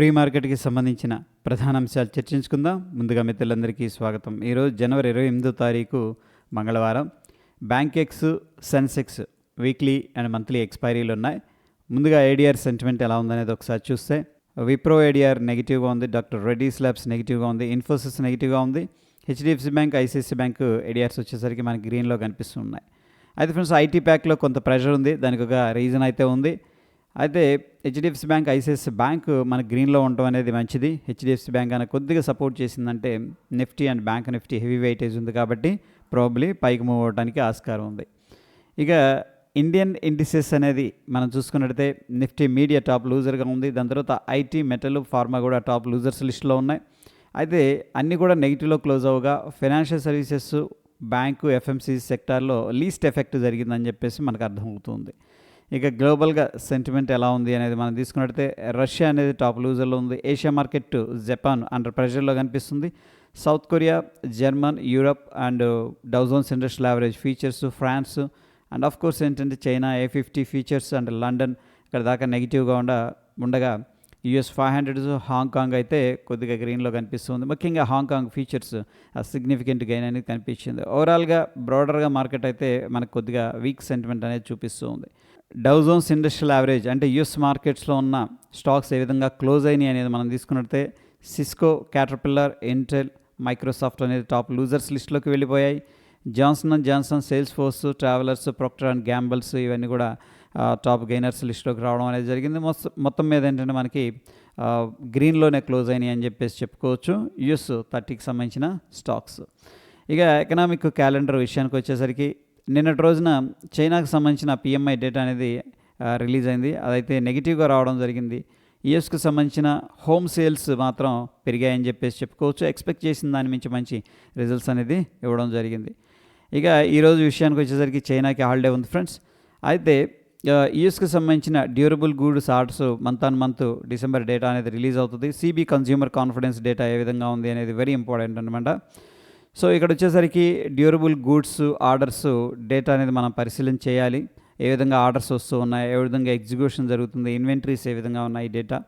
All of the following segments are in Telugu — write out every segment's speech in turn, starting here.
ప్రీ మార్కెట్కి సంబంధించిన ప్రధాన అంశాలు చర్చించుకుందాం. ముందుగా మిత్రులందరికీ స్వాగతం. ఈరోజు జనవరి ఇరవై ఎనిమిదో తారీఖు మంగళవారం. Bankex Sensex weekly and monthly ఎక్స్పైరీలు ఉన్నాయి. ముందుగా ఏడిఆర్ సెంటిమెంట్ ఎలా ఉందనేది ఒకసారి చూస్తే విప్రో ఏడిఆర్ నెగిటివ్గా ఉంది డాక్టర్ రెడ్డీస్ ల్యాబ్స్ నెగిటివ్గా ఉంది ఇన్ఫోసిస్ నెగిటివ్గా ఉంది HDFC bank ICICI bank ADRs వచ్చేసరికి మనకి గ్రీన్లో కనిపిస్తున్నాయి అయితే ఫ్రెండ్స్ ఐటీ ప్యాక్లో కొంత ప్రెషర్ ఉంది దానికి ఒక రీజన్ అయితే ఉంది. అయితే హెచ్డిఎఫ్సి బ్యాంక్ ఐసిఐసి బ్యాంక్ మన గ్రీన్లో ఉండటం అనేది మంచిది. హెచ్డిఎఫ్సి బ్యాంక్ అని కొద్దిగా సపోర్ట్ చేసిందంటే Nifty and bank Nifty heavy weightage ఉంది కాబట్టి ప్రాబ్లీ పైకి మూవ్ అవడానికి ఆస్కారం ఉంది. ఇక ఇండియన్ ఇండిసెస్ అనేది మనం చూసుకున్నట్టయితే నిఫ్టీ మీడియా టాప్ లూజర్గా ఉంది. దాని తర్వాత ఐటీ మెటల్ ఫార్మా కూడా టాప్ లూజర్స్ లిస్ట్లో ఉన్నాయి. అయితే అన్నీ కూడా నెగిటివ్లో క్లోజ్ అవగా ఫైనాన్షియల్ సర్వీసెస్ బ్యాంకు ఎఫ్ఎంసీ సెక్టార్లో లీస్ట్ ఎఫెక్ట్ జరిగిందని చెప్పేసి మనకు అర్థమవుతుంది. ఇక గ్లోబల్గా సెంటిమెంట్ ఎలా ఉంది అనేది మనం తీసుకున్నట్టయితే రష్యా అనేది టాప్ లూజర్లో ఉంది. ఏషియా మార్కెట్ జపాన్ అండర్ ప్రెషర్లో కనిపిస్తుంది. South Korea German Europe and Dow Jones industrial average futures France and of course ఏంటంటే China A fifty futures and London ఇక్కడ దాకా నెగిటివ్గా ఉండ ఉండగా యుఎస్ ఫైవ్ హండ్రెడ్ హాంకాంగ్ అయితే కొద్దిగా గ్రీన్లో కనిపిస్తుంది. ముఖ్యంగా హాంకాంగ్ ఫీచర్స్ సిగ్నిఫికెంట్ గెయిన్ అనేది కనిపించింది. ఓవరాల్గా బ్రాడర్గా మార్కెట్ అయితే మనకు కొద్దిగా వీక్ సెంటిమెంట్ అనేది చూపిస్తూ ఉంది డౌజోన్స్ ఇండస్ట్రియల్ యావరేజ్ అంటే యుఎస్ మార్కెట్స్లో ఉన్న స్టాక్స్ ఏ విధంగా క్లోజ్ అయినాయి అనేది మనం తీసుకున్నట్టే సిస్కో క్యాటర్పిల్లర్ ఎంటెల్ మైక్రోసాఫ్ట్ అనేది టాప్ లూజర్స్ లిస్ట్లోకి వెళ్ళిపోయాయి. Johnson and Johnson Salesforce Travelers Procter and Gamble's ఇవన్నీ కూడా టాప్ గెయినర్స్ లిస్ట్లోకి రావడం అనేది జరిగింది. మొత్తం మొత్తం మీద ఏంటంటే మనకి గ్రీన్లోనే క్లోజ్ అయినాయి అని చెప్పేసి చెప్పుకోవచ్చు. యుఎస్ థర్టీకి సంబంధించిన స్టాక్స్. ఇక ఎకనామిక్ క్యాలెండర్ విషయానికి వచ్చేసరికి నిన్నటి రోజున చైనాకు సంబంధించిన పిఎంఐ డేటా అనేది రిలీజ్ అయింది. అదైతే నెగిటివ్గా రావడం జరిగింది. యుఎస్కు సంబంధించిన హోమ్ సేల్స్ మాత్రం పెరిగాయని చెప్పేసి చెప్పుకోవచ్చు. ఎక్స్పెక్ట్ చేసిన దాని మించి మంచి రిజల్ట్స్ అనేది ఇవ్వడం జరిగింది. ఇక ఈరోజు విషయానికి వచ్చేసరికి చైనాకి హాలిడే ఉంది ఫ్రెండ్స్. అయితే యుఎస్కి సంబంధించిన durable goods orders month on month December data అనేది రిలీజ్ అవుతుంది. సిబి కన్జ్యూమర్ కాన్ఫిడెన్స్ డేటా ఏ విధంగా ఉంది అనేది వెరీ ఇంపార్టెంట్ అనమాట సో ఇక్కడ వచ్చేసరికి డ్యూరబుల్ గూడ్స్ ఆర్డర్స్ డేటా అనేది మనం పరిశీలన చేయాలి. ఏ విధంగా ఆర్డర్స్ వస్తూ ఉన్నాయి ఏ విధంగా ఎగ్జిక్యూషన్ జరుగుతుంది ఇన్వెంటరీస్ ఏ విధంగా ఉన్నాయి డేటా.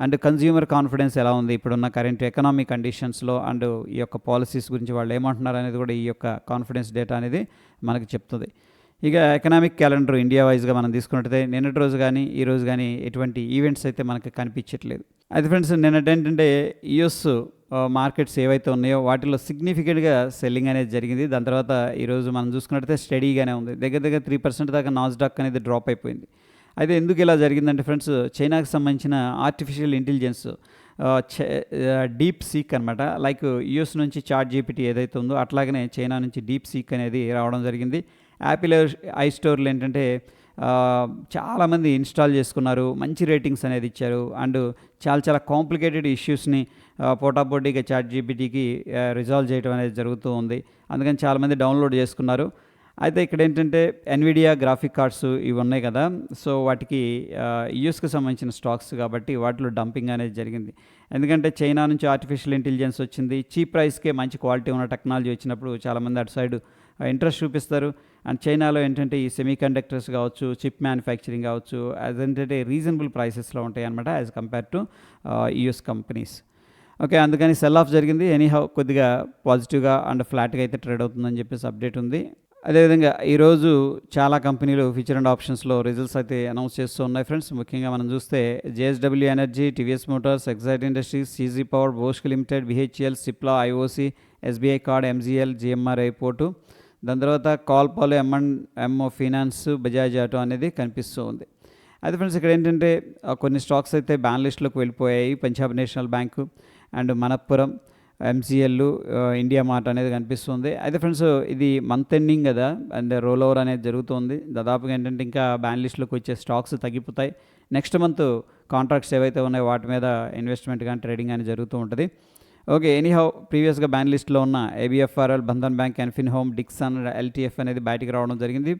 అండ్ కన్జ్యూమర్ కాన్ఫిడెన్స్ ఎలా ఉంది ఇప్పుడున్న కరెంట్ ఎకనామిక్ కండిషన్స్లో అండ్ ఈ యొక్క పాలసీస్ గురించి వాళ్ళు ఏమంటున్నారు అనేది కూడా ఈ యొక్క కాన్ఫిడెన్స్ డేటా అనేది మనకు చెప్తుంది. ఇక ఎకనామిక్ క్యాలెండర్ ఇండియా వైజ్గా మనం తీసుకున్నట్టయితే నిన్నటి రోజు కానీ ఈ రోజు కానీ ఎటువంటి ఈవెంట్స్ అయితే మనకు కనిపించట్లేదు. అయితే ఫ్రెండ్స్ నిన్నటి ఏంటంటే యుఎస్ మార్కెట్స్ ఏవైతే ఉన్నాయో వాటిలో సిగ్నిఫికెంట్గా సెల్లింగ్ అనేది జరిగింది. దాని తర్వాత ఈరోజు మనం చూసుకున్నట్టయితే స్టడీగానే ఉంది. దగ్గర దగ్గర త్రీ పర్సెంట్ దాకా నాస్డాక్ అనేది డ్రాప్ అయిపోయింది. అయితే ఎందుకు ఇలా జరిగిందంటే ఫ్రెండ్స్ చైనాకి సంబంధించిన ఆర్టిఫిషియల్ ఇంటెలిజెన్స్ డీప్ సీక్ అనమాట లైక్ యూఎస్ నుంచి చాట్ జీపీటీ ఏదైతే ఉందో అట్లాగనే చైనా నుంచి డీప్ సీక్ అనేది రావడం జరిగింది. యాపిల్ ఐ స్టోర్లు ఏంటంటే చాలామంది ఇన్స్టాల్ చేసుకున్నారు మంచి రేటింగ్స్ అనేది ఇచ్చారు. అండ్ చాలా చాలా కాంప్లికేటెడ్ ఇష్యూస్ని పోటాపోటీగా చాట్ జీపీటీకి రిజాల్వ్ చేయడం అనేది జరుగుతూ ఉంది. అందుకని చాలామంది డౌన్లోడ్ చేసుకున్నారు. అయితే ఇక్కడ ఏంటంటే ఎన్విడియా గ్రాఫిక్ కార్డ్స్ ఇవి ఉన్నాయి కదా. సో వాటికి యూఎస్కి సంబంధించిన స్టాక్స్ కాబట్టి వాటిలో డంపింగ్ అనేది జరిగింది. ఎందుకంటే చైనా నుంచి ఆర్టిఫిషియల్ ఇంటెలిజెన్స్ వచ్చింది. చీప్ ప్రైస్కే మంచి క్వాలిటీ ఉన్న టెక్నాలజీ వచ్చినప్పుడు చాలామంది అటు సైడ్ ఇంట్రెస్ట్ చూపిస్తారు. అండ్ చైనాలో ఏంటంటే ఈ సెమీ కండక్టర్స్ కావచ్చు చిప్ మ్యానుఫ్యాక్చరింగ్ కావచ్చు అదేంటంటే ఏంటంటే రీజనబుల్ ప్రైసెస్లో ఉంటాయి అనమాట as compare to US companies. Okay అందుకని సెల్ ఆఫ్ జరిగింది. ఎనీహౌ కొద్దిగా పాజిటివ్గా అండ్ ఫ్లాట్గా అయితే ట్రేడ్ అవుతుందని చెప్పేసి అప్డేట్ ఉంది. అదేవిధంగా ఈరోజు చాలా కంపెనీలు ఫీచర్ అండ్ ఆప్షన్స్లో రిజల్ట్స్ అయితే అనౌన్స్ చేస్తూ ఉన్నాయి ఫ్రెండ్స్ ముఖ్యంగా మనం చూస్తే JSW energy TVS motors Exide industries CG power Bosch limited BHEL Cipla IOC SBI card MGL GMR airport దాని తర్వాత కాల్పాలు ఎంఎన్ ఎంఓ ఫినాన్స్ బజాజ్ ఆటో అనేది కనిపిస్తూ ఉంది. అయితే ఫ్రెండ్స్ ఇక్కడ ఏంటంటే కొన్ని స్టాక్స్ అయితే బ్యాన్ లిస్ట్లోకి వెళ్ళిపోయాయి. Punjab national bank and Manappuram MCL India mart అనేది కనిపిస్తుంది. అయితే ఫ్రెండ్స్ ఇది మంత్ ఎండింగ్ కదా అండ్ రోల్ ఓవర్ అనేది జరుగుతుంది. దాదాపుగా ఏంటంటే ఇంకా బ్యాన్ లిస్ట్లోకి వచ్చే స్టాక్స్ తగ్గిపోతాయి. నెక్స్ట్ మంత్ కాంట్రాక్ట్స్ ఏవైతే ఉన్నాయో వాటి మీద ఇన్వెస్ట్మెంట్ కానీ ట్రేడింగ్ కానీ జరుగుతూ ఉంటుంది. ఓకే ఎనీహౌ ప్రీవియస్గా బ్యాన్ లిస్ట్లో ఉన్న ఏబిఎఫ్ఆర్ఎల్ బంధన్ బ్యాంక్ ఎన్ఫిన్ హోమ్ డిక్సన్ ఎల్టీఎఫ్ అనేది బయటికి రావడం జరిగింది.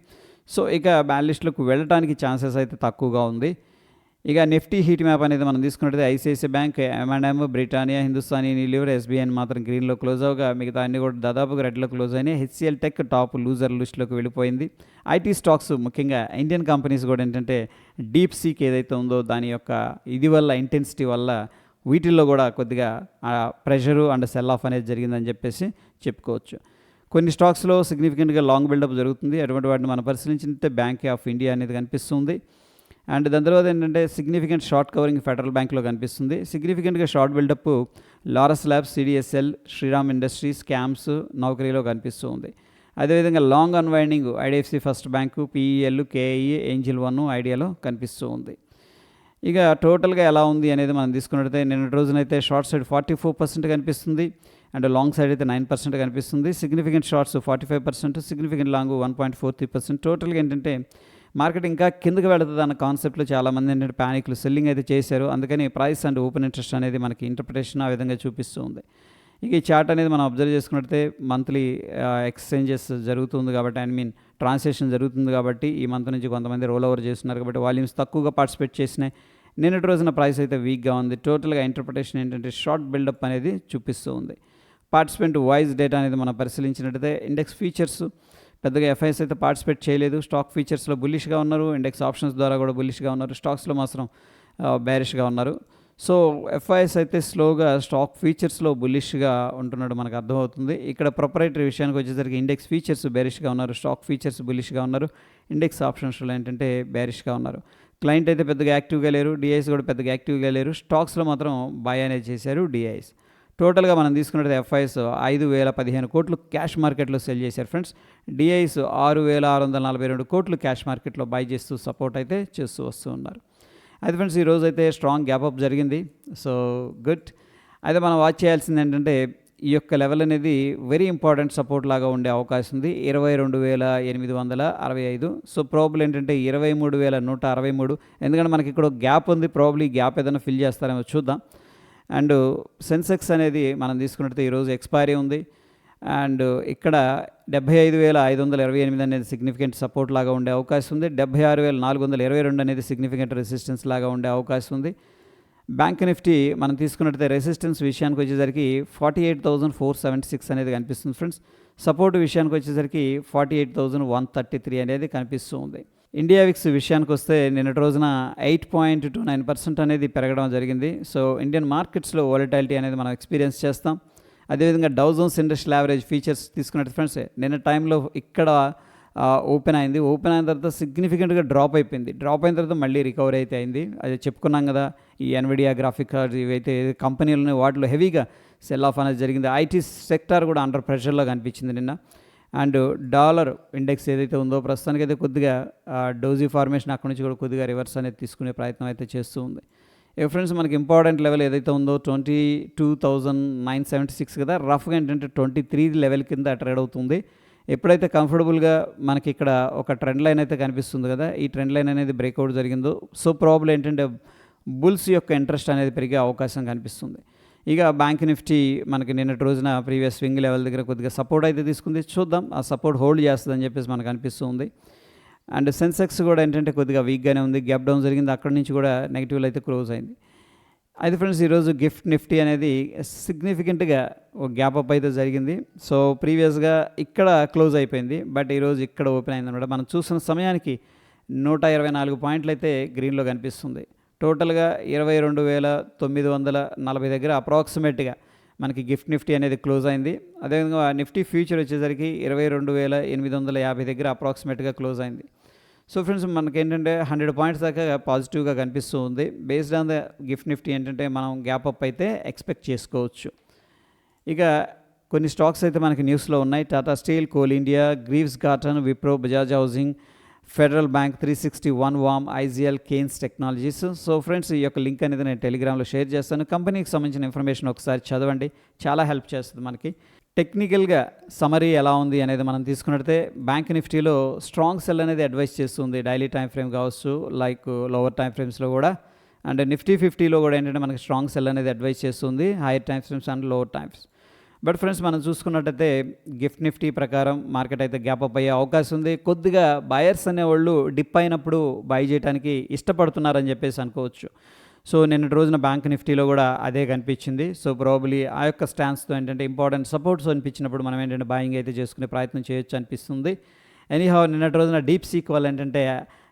సో ఇక బ్యాన్ లిస్ట్లోకి వెళ్ళడానికి ఛాన్సెస్ అయితే తక్కువగా ఉంది. ఇక నిఫ్టీ హీట్ మ్యాప్ అనేది మనం తీసుకున్నట్లయితే ICICI bank M and M Britannia Hindustan Unilever SBI మాత్రం గ్రీన్లో క్లోజ్ అవగా మిగతా అన్ని కూడా దాదాపుగా రెడ్లో క్లోజ్ అయినాయి. హెచ్సిఎల్ టెక్ టాప్ లూజర్ లిస్ట్లోకి వెళ్ళిపోయింది. ఐటీ స్టాక్స్ ముఖ్యంగా ఇండియన్ కంపెనీస్ కూడా ఏంటంటే డీప్ సీక్ ఏదైతే ఉందో దాని యొక్క ఇది వల్ల ఇంటెన్సిటీ వల్ల వీటిల్లో కూడా కొద్దిగా ప్రెషరు అండ్ సెల్ ఆఫ్ అనేది జరిగిందని చెప్పేసి చెప్పుకోవచ్చు. కొన్ని స్టాక్స్లో సిగ్నిఫికెంట్గా లాంగ్ బిల్డప్ జరుగుతుంది. అటువంటి వాటిని మనం పరిశీలించినట్టే బ్యాంక్ ఆఫ్ ఇండియా అనేది కనిపిస్తుంది. అండ్ దాని తర్వాత ఏంటంటే సిగ్నిఫికెంట్ షార్ట్ కవరింగ్ ఫెడరల్ బ్యాంక్లో కనిపిస్తుంది. సిగ్నిఫికెంట్గా short buildup Laurus labs CDSL Shriram industries CAMS నౌకరీలో కనిపిస్తూ ఉంది. అదేవిధంగా long unwinding IDFC first bank PEL KE Angel one ఐడియాలో కనిపిస్తూ ఉంది. ఇక టోటల్గా ఎలా ఉంది అనేది మనం తీసుకున్నట్టయితే నిన్నటి రోజునైతే short side forty four percent కనిపిస్తుంది. అండ్ లాంగ్ సైడ్ అయితే నైన్ పర్సెంట్ కనిపిస్తుంది. Significant shorts forty five percent significant long one point four three percent టోటల్గా ఏంటంటే మార్కెట్ ఇంకా కిందకి వెళుతుంది అన్న కాన్సెప్ట్లో చాలామంది ఏంటంటే ప్యానిక్లు సెల్లింగ్ అయితే చేశారు. అందుకని ప్రైస్ అండ్ ఓపెన్ ఇంట్రెస్ట్ అనేది మనకి ఇంటర్ప్రిటేషన్ ఆ విధంగా చూపిస్తూ ఉంది. ఇక ఈ చార్ట్ అనేది మనం అబ్జర్వ్ చేసుకున్నట్టయితే మంత్లీ ఎక్స్చేంజెస్ uh, జరుగుతుంది కాబట్టి ఐ మీన్ ట్రాన్సాక్షన్ జరుగుతుంది కాబట్టి ఈ మంత్ నుంచి కొంతమంది రోల్ ఓవర్ చేస్తున్నారు కాబట్టి వాల్యూమ్స్ తక్కువగా పార్టిసిపేట్ చేసినాయి. నిన్నటి రోజున ప్రైస్ అయితే వీక్గా ఉంది. టోటల్గా ఇంటర్ప్రిటేషన్ ఏంటంటే షార్ట్ బిల్డప్ అనేది చూపిస్తూ ఉంది. పార్టిసిపెంట్ వాయిస్ డేటా అనేది మనం పరిశీలించినట్టయితే ఇండెక్స్ ఫీచర్స్ పెద్దగా ఎఫ్ఐఎస్ అయితే పార్టిసిపేట్ చేయలేదు. స్టాక్ ఫీచర్స్లో బుల్లిష్గా ఉన్నారు. ఇండెక్స్ ఆప్షన్స్ ద్వారా కూడా బుల్లిష్గా ఉన్నారు. స్టాక్స్లో మాత్రం బ్యారిష్గా ఉన్నారు. సో ఎఫ్ఐఎస్ అయితే స్లోగా స్టాక్ ఫీచర్స్లో బుల్లిష్గా ఉంటున్నాడు మనకు అర్థమవుతుంది. ఇక్కడ ప్రొపరేటరీ విషయానికి వచ్చేసరికి ఇండెక్స్ ఫీచర్స్ బ్యారిష్గా ఉన్నారు. స్టాక్ ఫీచర్స్ బుల్లిష్గా ఉన్నారు. ఇండెక్స్ ఆప్షన్స్లో ఏంటంటే బ్యారిష్గా ఉన్నారు. క్లయింట్ అయితే పెద్దగా యాక్టివ్గా లేరు. డిఐస్ కూడా పెద్దగా యాక్టివ్గా లేరు. స్టాక్స్లో మాత్రం బై అనేది చేశారు డిఐస్. టోటల్గా మనం తీసుకున్నట్టు ఎఫ్ఐఎస్ ఐదు వేల పదిహేను కోట్లు క్యాష్ మార్కెట్లో సెల్ చేశారు ఫ్రెండ్స్. డిఐస్ ఆరు వేల ఆరు వందల నలభై రెండు కోట్లు క్యాష్ మార్కెట్లో బై చేస్తూ సపోర్ట్ అయితే చేస్తూ వస్తూ ఉన్నారు. అయితే ఫ్రెండ్స్ ఈరోజు అయితే స్ట్రాంగ్ గ్యాప్ అప్ జరిగింది. సో గుడ్ అయితే మనం వాచ్ చేయాల్సింది ఏంటంటే ఈ యొక్క లెవెల్ అనేది వెరీ ఇంపార్టెంట్ సపోర్ట్ లాగా ఉండే అవకాశం ఉంది. ఇరవై రెండు వేల ఎనిమిది వందల అరవై ఐదు. సో ప్రాబ్లం ఏంటంటే ఇరవై మూడు వేల నూట అరవై మూడు. ఎందుకంటే మనకి ఇక్కడ గ్యాప్ ఉంది. ప్రాబ్లీ గ్యాప్ ఏదైనా ఫిల్ చేస్తారేమో చూద్దాం. అండ్ సెన్సెక్స్ అనేది మనం తీసుకున్నట్టు ఈరోజు ఎక్స్పైరీ ఉంది. అండ్ ఇక్కడ డెబ్బై ఐదు వేల ఐదు వందల ఇరవై ఎనిమిది అనేది సిగ్నిఫికెంట్ సపోర్ట్ లాగా ఉండే అవకాశం ఉంది. డెబ్బై ఆరు వేల నాలుగు వందల ఇరవై రెండు అనేది సిగ్నిఫికెంట్ రెసిస్టెన్స్ లాగా ఉండే అవకాశం ఉంది. బ్యాంక్ నిఫ్టీ మనం తీసుకున్నట్టయితే రెసిస్టెన్స్ విషయానికి వచ్చేసరికి forty eight thousand four seventy six అనేది కనిపిస్తుంది ఫ్రెండ్స్. సపోర్ట్ విషయానికి వచ్చేసరికి forty eight thousand one thirty three అనేది కనిపిస్తూ ఉంది. ఇండియా విక్స్ విషయానికి వస్తే నిన్నటి రోజున eight point two nine percent అనేది పెరగడం జరిగింది. సో ఇండియన్ మార్కెట్స్లో వాలిటాలిటీ అనేది మనం ఎక్స్పీరియన్స్ చేస్తాం. అదేవిధంగా Dow Jones industrial average futures తీసుకున్నట్టు ఫ్రెండ్స్ నిన్న టైంలో ఇక్కడ ఓపెన్ అయింది. ఓపెన్ అయిన తర్వాత సిగ్నిఫికెంట్గా డ్రాప్ అయిపోయింది. డ్రాప్ అయిన తర్వాత మళ్ళీ రికవరీ అయితే అయింది. అది చెప్పుకున్నాం కదా ఈ ఎన్విడియా గ్రాఫిక్ కార్డ్ ఇవైతే కంపెనీలు ఉన్నాయి వాటిలో హెవీగా సెల్ ఆఫ్ అనేది జరిగింది. ఐటీ సెక్టార్ కూడా అండర్ ప్రెషర్లో కనిపించింది నిన్న. అండ్ డాలర్ ఇండెక్స్ ఏదైతే ఉందో ప్రస్తుతానికి అయితే కొద్దిగా డోజీ ఫార్మేషన్ అక్కడి నుంచి కూడా కొద్దిగా రివర్స్ అనేది తీసుకునే ప్రయత్నం అయితే చేస్తూ ఉంది. ఫ్రెండ్స్ మనకి ఇంపార్టెంట్ లెవెల్ ఏదైతే ఉందో twenty two thousand nine seventy six కదా రఫ్గా ఏంటంటే ట్వంటీ త్రీ లెవెల్ కింద ట్రేడ్ అవుతుంది. ఎప్పుడైతే కంఫర్టబుల్గా మనకి ఇక్కడ ఒక ట్రెండ్ లైన్ అయితే కనిపిస్తుంది కదా ఈ ట్రెండ్ లైన్ అనేది బ్రేక్అవుట్ జరిగిందో సో ప్రాబ్లం ఏంటంటే బుల్స్ యొక్క ఇంట్రెస్ట్ అనేది పెరిగే అవకాశం కనిపిస్తుంది. ఇక బ్యాంక్ నిఫ్టీ మనకి నిన్నటి రోజున ప్రీవియస్ స్వింగ్ లెవెల్ దగ్గర కొద్దిగా సపోర్ట్ అయితే తీసుకుంది. చూద్దాం ఆ సపోర్ట్ హోల్డ్ చేస్తుందని చెప్పేసి మనకు అనిపిస్తుంది. అండ్ సెన్సెక్స్ కూడా ఏంటంటే కొద్దిగా వీక్గానే ఉంది. గ్యాప్ డౌన్ జరిగింది. అక్కడి నుంచి కూడా నెగిటివ్లు అయితే క్లోజ్ అయింది. అయితే ఫ్రెండ్స్ ఈరోజు గిఫ్ట్ నిఫ్టీ అనేది సిగ్నిఫికెంట్గా ఒక గ్యాప్ అప్ అయితే జరిగింది. సో ప్రీవియస్గా ఇక్కడ క్లోజ్ అయిపోయింది. బట్ ఈరోజు ఇక్కడ ఓపెన్ అయిందన్నమాట. మనం చూసిన సమయానికి నూట ఇరవై నాలుగు పాయింట్లు అయితే గ్రీన్లో కనిపిస్తుంది. టోటల్గా ఇరవై రెండు వేల తొమ్మిది వందల నలభై దగ్గర అప్రాక్సిమేట్గా మనకి గిఫ్ట్ నిఫ్టీ అనేది క్లోజ్ అయింది. అదేవిధంగా నిఫ్టీ ఫ్యూచర్ వచ్చేసరికి ఇరవై రెండు వేల ఎనిమిది వందల యాభై దగ్గర అప్రాక్సిమేట్గా క్లోజ్ అయింది. సో ఫ్రెండ్స్ మనకి ఏంటంటే హండ్రెడ్ పాయింట్స్ దాకా పాజిటివ్గా కనిపిస్తూ ఉంది. Based on the GIFT Nifty ఏంటంటే మనం గ్యాప్ అప్ అయితే ఎక్స్పెక్ట్ చేసుకోవచ్చు. ఇక కొన్ని స్టాక్స్ అయితే మనకి న్యూస్లో ఉన్నాయి. Tata steel Coal India Greaves Cotton Wipro Bajaj housing federal bank three sixty one వామ్ IGL Kaynes technologies so friends ఈ యొక్క లింక్ అనేది నేను టెలిగ్రామ్లో షేర్ చేస్తాను. కంపెనీకి సంబంధించిన ఇన్ఫర్మేషన్ ఒకసారి చదవండి. చాలా హెల్ప్ చేస్తుంది మనకి. టెక్నికల్గా సమరీ ఎలా ఉంది అనేది మనం తీసుకున్నట్టే బ్యాంక్ నిఫ్టీలో స్ట్రాంగ్ సెల్ అనేది అడ్వైస్ చేస్తుంది డైలీ టైం ఫ్రేమ్ కావచ్చు లైక్ లోవర్ టైం ఫ్రేమ్స్లో కూడా. అండ్ నిఫ్టీ ఫిఫ్టీలో కూడా ఏంటంటే మనకి స్ట్రాంగ్ సెల్ అనేది అడ్వైస్ చేస్తుంది higher time frames and lower times but friends మనం చూసుకున్నట్టయితే గిఫ్ట్ నిఫ్టీ ప్రకారం మార్కెట్ అయితే గ్యాప్ అప్ అయ్యే అవకాశం ఉంది. కొద్దిగా బయర్స్ అనేవాళ్ళు డిప్ అయినప్పుడు బై చేయడానికి ఇష్టపడుతున్నారని చెప్పేసి అనుకోవచ్చు. సో నిన్నటి రోజున బ్యాంక్ నిఫ్టీలో కూడా అదే కనిపించింది. సో ప్రాబలీ ఆ యొక్క స్టాన్స్తో ఏంటంటే ఇంపార్టెంట్ సపోర్ట్స్ అనిపించినప్పుడు మనం ఏంటంటే బాయింగ్ అయితే చేసుకునే ప్రయత్నం చేయొచ్చు అనిపిస్తుంది. ఎనీహౌ నిన్నటి రోజున డీప్ సీక్ వల్ల ఏంటంటే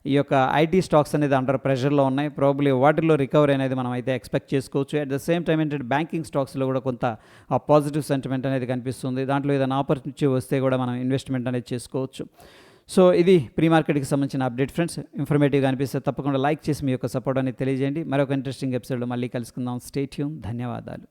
ఈ యొక్క ఐటీ స్టాక్స్ అనేది అండర్ ప్రెషర్లో ఉన్నాయి. ప్రాబ్లీ వాటిలో రికవరీ అనేది మనం అయితే ఎక్స్పెక్ట్ చేసుకోవచ్చు. అట్ ద సేమ్ టైం ఏంటంటే బ్యాంకింగ్ స్టాక్స్లో కూడా కొంత పాజిటివ్ సెంటిమెంట్ అనేది కనిపిస్తుంది. దాంట్లో ఏదైనా ఆపర్చునిటీ వస్తే కూడా మనం ఇన్వెస్ట్మెంట్ అనేది చేసుకోవచ్చు. సో ఇది ప్రీ మార్కెట్కి సంబంధించిన అప్డేట్ ఫ్రెండ్స్ ఇన్ఫర్మేటివ్గా అనిపిస్తే తప్పకుండా లైక్ చేసి మీ యొక్క సపోర్ట్ అనేది తెలియజేయండి. మరొక ఇంట్రెస్టింగ్ ఎపిసోడ్లో మళ్ళీ కలుసుకుందాం. స్టేట్యూమ్ ధన్యవాదాలు.